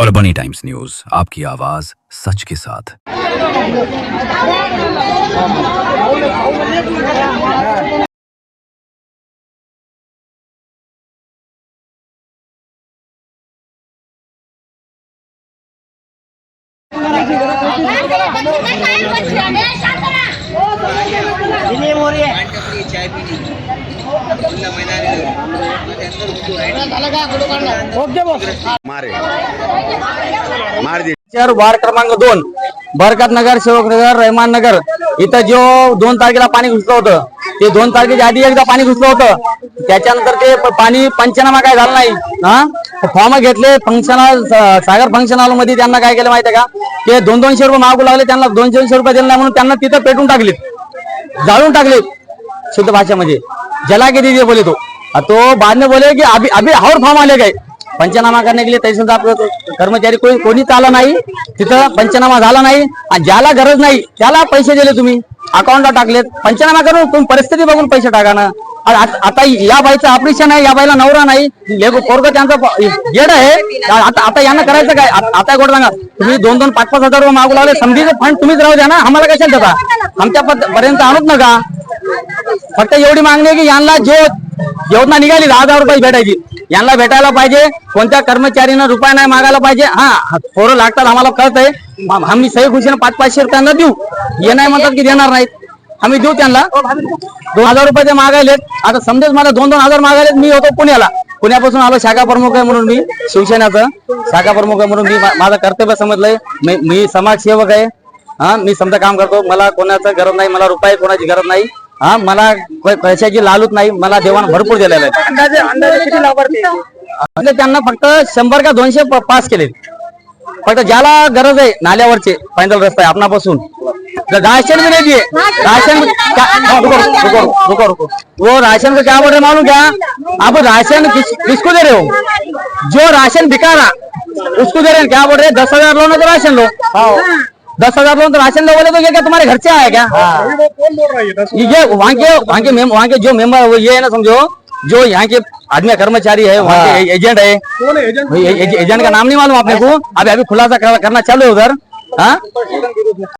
और बनी times news आपकी आवाज़ सच के साथ। मारे मार शहर वार्ड क्रमांक दोन बरकत नगर सेवक नगर रहमान नगर. इथं जो दोन तारखेला पाणी घुसलं होतं ते दोन तारखेच्या आधी एकदा पाणी घुसलं होतं. त्याच्यानंतर ते पाणी पंचनामा काय झाला नाही हा? फॉर्म घेतले फंक्शन सागर फंक्शन हॉलमध्ये त्यांना काय केलं माहितीये का? ते दोन दोनशे रुपये मागू लागले त्यांना दोनशे दोनशे रुपये दिले नाही म्हणून त्यांना तिथं पेटून टाकले जाळून टाकले शुद्ध भाषेमध्ये. जला के दीजिए बोले तो। तो बाद में बोले कि अभी अभी और फॉर्म आले गए। पंचनामा करने के लिए तहसीलदार आपलं तो कर्मचारी कोणी कोणीच आला नाही तिथं पंचनामा झाला नाही आणि ज्याला गरज नाही त्याला पैसे दिले तुम्ही. अकाउंटला टाकलेत. पंचनामा करून तुम्ही परिस्थिती बघून पैसे टाका ना. आता या बाईचं ऑपरेशन आहे या बाईला नवरा नाही. पोरग त्यांचं गेड आहे. आता आता यांना करायचं काय? आता गोड सांगा. तुम्ही दोन दोन पाच पाच हजार रुपये मागू लागले. समधीचे फंड तुम्हीच राहू द्या ना. आम्हाला कशाला देता? आमच्या पर्यंत आणूच नका. फक्त एवढी मागणी आहे की यांना जे योजना निघाली दहा हजार रुपये भेटायची यांना भेटायला पाहिजे कोणत्या कर्मचारीनं रुपया नाही मागायला पाहिजे हा पोरं लागतात आम्हाला कळत आहे आम्ही सही खुशीनं पाच पाचशे रुपयांना देऊ. हे नाही म्हणतात की देणार नाहीत. आम्ही देऊ त्यांना. दोन हजार रुपये ते मागायलेत. आता समजेच मला दोन दोन हजार मागायलेत मी होतो पुण्याला. पुण्यापासून आलो शाखा प्रमुख आहे म्हणून मी शिवसेनाचं. शाखा प्रमुख आहे म्हणून मी माझं कर्तव्य समजलंय. मी मी समाजसेवक आहे. हा मी समजा काम करतो. मला कोणाचं गरज नाही मला रुपये कोणाची गरज नाही. हा मला प- पैशाची लालूच नाही मला देवानं भरपूर दिलेलं आहे. अंदाजे अंदाजे किती लाभार्थी? म्हणजे त्यांना फक्त शंभर का दोनशे प- पास केले. फक्त ज्याला गरज आहे नाल्यावरचे पैदल रस्ता आहे आपणापासून. ज- राशन भी नहीं दिए राशन क्या- हाँ, रुको रुको रुको रुको वो राशन का क्या बोल रहे मालूम क्या? आप राशन किस, किसको दे रहे हो? जो राशन बिका रहा उसको दे रहे हैं क्या बोल रहे हैं? दस हजार लो ना तो राशन लो। दस हजार लो तो राशन बोले तो ये क्या तुम्हारे घर से आया क्या? ये वहाँ के वहाँ के मेम- वहाँ के जो मेंबर वो ये है ना समझो जो यहाँ के आदमी कर्मचारी है वहाँ के एजेंट है। ए- ए- एजेंट का नाम नहीं मालूम आपने को? अभी अभी खुलासा कर- करना चालू है उधर। हाँ?